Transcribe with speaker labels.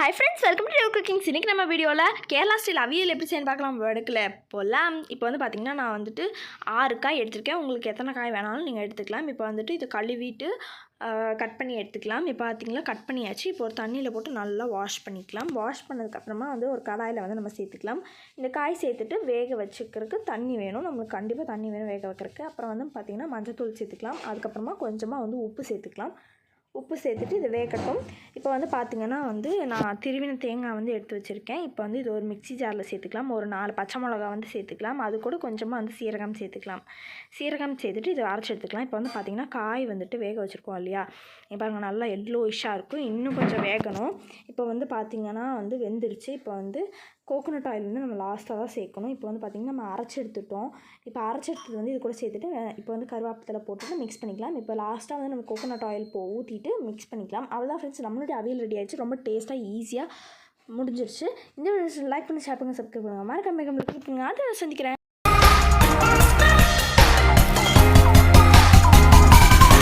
Speaker 1: Hi friends welcome to cookings இன்றைக்கி நம்ம வீடியோவில் கேரளா ஸ்டைல் அவியல் எப்படி செய்யணும் பார்க்கலாம். வடக்கில் போகலாம் இப்போ வந்து பார்த்திங்கன்னா நான் வந்துட்டு ஆறு காய் எடுத்திருக்கேன். உங்களுக்கு எத்தனை காய் வேணாலும் நீங்கள் எடுத்துக்கலாம். இப்போ வந்துட்டு இதை கழுவிட்டு கட் பண்ணி எடுத்துக்கலாம். இப்போ பார்த்திங்களா கட் பண்ணியாச்சு. இப்போ ஒரு தண்ணியில் போட்டு நல்லா வாஷ் பண்ணிக்கலாம். வாஷ் பண்ணதுக்கப்புறமா வந்து ஒரு கடாயில் வந்து நம்ம சேர்த்துக்கலாம். இந்த காய் சேர்த்துட்டு வேக வச்சுக்கிறதுக்கு தண்ணி வேணும். நம்மளுக்கு கண்டிப்பாக தண்ணி வேணும் வேக வைக்கிறதுக்கு. அப்புறம் வந்து பார்த்திங்கன்னா மஞ்சத்தூள் சேர்த்துக்கலாம். அதுக்கப்புறமா கொஞ்சமாக வந்து உப்பு சேர்த்துக்கலாம். உப்பு சேர்த்துட்டு இது வேகட்டும். இப்போ வந்து பார்த்திங்கன்னா வந்து நான் திருவின தேங்காய் வந்து எடுத்து வச்சுருக்கேன். இப்போ வந்து இது ஒரு மிக்ஸி ஜாரில் சேர்த்துக்கலாம். ஒரு நாலு பச்சை மிளகா வந்து சேர்த்துக்கலாம். அது கூட கொஞ்சமாக வந்து சீரகம் சேர்த்துக்கலாம். சீரகம் சேர்த்துட்டு இதை அரைச்சி எடுத்துக்கலாம். இப்போ வந்து பார்த்திங்கன்னா காய் வந்துட்டு வேக வச்சுருக்கோம் இல்லையா? இப்போ அங்கே நல்லா எல்லோயிஷாக இருக்கும். இன்னும் கொஞ்சம் வேகணும். இப்போ வந்து பார்த்திங்கன்னா வந்து வெந்துருச்சு. இப்போ வந்து கோகோனட் ஆயில் வந்து நம்ம லாஸ்ட்டாக தான் சேர்க்கணும். இப்போ வந்து பார்த்திங்கன்னா நம்ம அரைச்சி எடுத்துட்டோம். இப்போ அரைச்சி எடுத்தது வந்து இது கூட சேர்த்துட்டு இப்போ வந்து கருவேப்பிலை போட்டுட்டு மிக்ஸ் பண்ணிக்கலாம். இப்போ லாஸ்ட்டாக வந்து நம்ம கோகோனட் ஆயில் போ ஊற்றிட்டு மிக்ஸ் பண்ணிக்கலாம். அவ்வளோதான் ஃப்ரெண்ட்ஸ் நம்ம நம்மளுடைய அவியல் ரெடி ஆகிடுச்சு ரொம்ப டேஸ்ட்டாக ஈஸியாக முடிஞ்சிருச்சு. இந்த வீடியோ லைக் பண்ணி ஷேர் பண்ணி சப்ஸ்கிரைப் பண்ணுங்கள் மறக்காம கமெண்ட் பண்ணுங்க அதை சந்திக்கிறேன்.